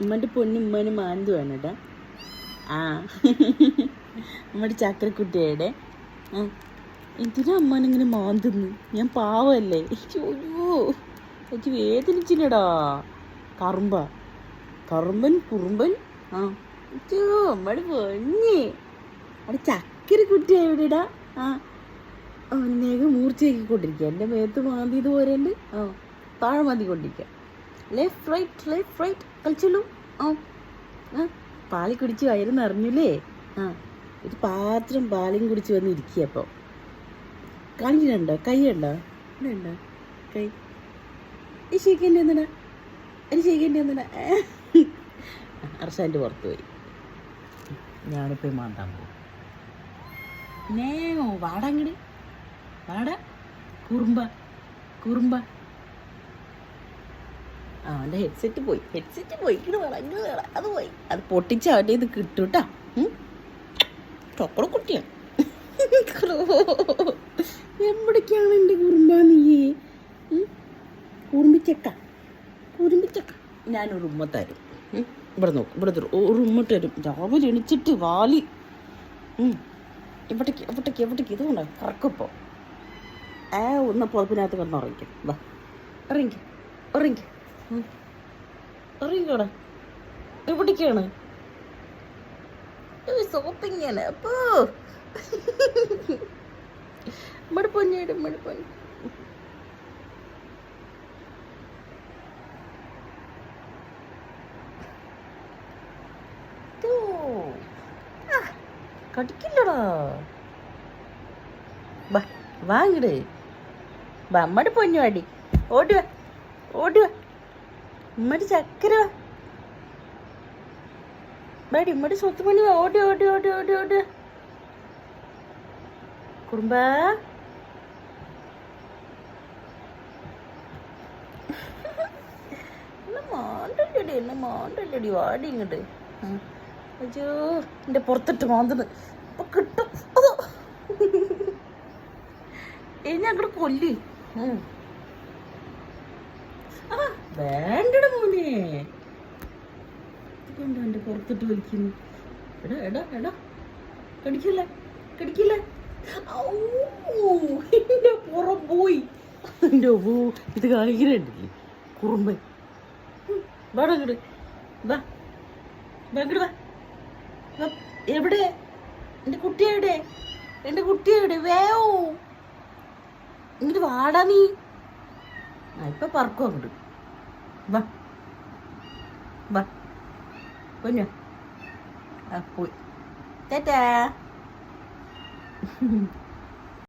ഉമ്മന്റെ പൊന്നും ഉമ്മനും മാന്തു വേണം കേട്ടാ ആ. നമ്മുടെ ചക്രക്കുട്ടിയുടെ എന്തിനാ എന്തിനാ അമ്മാനിങ്ങനെ മാന്തുന്നു? ഞാൻ പാവല്ലേ. ചോയ്യോ എനിക്ക് വേദനിച്ചില്ലടാ. കറുമ്പ. കറുമ്പൻ കുറുമ്പൻ. ആ. ചോ അമ്മടെ പൊന്നി. അവിടെ ചക്കര കുട്ടി എവിടെടാ ആ നേകം മൂർച്ചയാക്കിക്കൊണ്ടിരിക്കുക എന്റെ മേത്ത് മാന്തിയത് പോരണ്ട് ആ. താഴെ കൊണ്ടിരിക്കുക ലെഫ്റ്റ് റൈറ്റ് ലെഫ്റ്റ് റൈറ്റ് കളിച്ചുള്ളൂ ആ. ആ. പാൽ കുടിച്ച് വയറ് അറിഞ്ഞില്ലേ ആ. ഒരു പാത്രം പാലും കുടിച്ച് വന്ന് ഇരിക്കുക അപ്പോൾ കാണിക്കുന്നുണ്ടോ? കൈ. ഉണ്ടോ ഇവിടെ ഉണ്ടോ കൈ ഈ ശരിക്കേണ്ടി എന്തിനാ ഒരു ശരിക്കേണ്ടി എന്തിനാ അർഷാന്റെ പുറത്ത് പോയി. ഞാനിപ്പോൾ മാന്താൻ പോകും നേ വാടങ്ങട് വാട. കുറുമ്പ. കുറുമ്പ. ആ അവന്റെ ഹെഡ്സെറ്റ് പോയി. ഹെഡ്സെറ്റ് പോയി. ഇങ്ങനെ വേണം അത് പോയി. അത് പൊട്ടിച്ച് അവന്റെ ഇത് കിട്ടും കേട്ടോ ചോക്കട കുട്ടിയാണ് എവിടേക്കാണ് എന്റെ കുറുമ്പ നീ? കുറുമ്പിച്ചക്ക. കുറുമ്പിച്ചക്ക. ഞാനൊരു ഉമ്മ തരും? ഇവിടെ നോക്കും. ഇവിടെ തരും. ഒരു ഉമ്മ തരും. രാവിലെ എണിച്ചിട്ട് വാലി. ഇവിടേക്ക് ഇവിടേക്ക് എവിടേക്ക് എവിടേക്ക്? ഇതുകൊണ്ട് കറക്കപ്പോൾ ഏ ഒന്ന് പുറപ്പിനകത്ത് കിടന്ന് ഉറങ്ങിക്കും. വാ. ഇറങ്ങിക്ക് ഇറങ്ങിക്ക് ഇറങ്ങിക്കോടെ എവിടേക്കാണ് സോപ്പിങ്ങനെ അപ്പോ മടുപ്പൊഞ്ഞേട് മടുപ്പൊഞ്ഞ കടിക്കില്ലടാ. ബാ വാങ്ങിട് ബാ അമ്മയുടെ പൊന്നു അടി ഓടുക ഓടുക ഉമ്മടി ചക്കര. ബാടി ഉമ്മടി സ്വത്ത് പണി ഓടി ഓടി ഓടി ഓടി ഓടി. എന്നെ മാണ്ടല്ലടി എന്നെ മാണ്ടല്ലടി വാടി ഇങ്ങോട്ട് അയ്യോ എന്റെ പുറത്തിട്ട് മാന്തുന്നു. ഇപ്പൊ കിട്ടും. ഇനി അങ്ങോട്ട് കൊല്ലി. വേണ്ടട മോനെ. ഇതുകൊണ്ടോ എന്റെ പുറത്തിട്ട് വലിക്കുന്നു. എടാ എടാ എടാ. കടിക്കില്ല? കടിക്കില്ല? എന്റെ പുറം പോയി. എന്റെ ഓ ഇത് കാണിക്കുന്നുണ്ടല്ലേ? കുറുമ്പൻ വാടാ വാ വാ. വാ എവിടെ? എന്റെ കുട്ടി എവിടെ? എന്റെ കുട്ടി എവിടെ? വേോ ഇങ്ങോട്ട് വാടാ നീ. ഇപ്പൊ പറക്കും അങ്ങോട്ട് വാ വാ പൊന്നു ആ പോയി ടാറ്റാ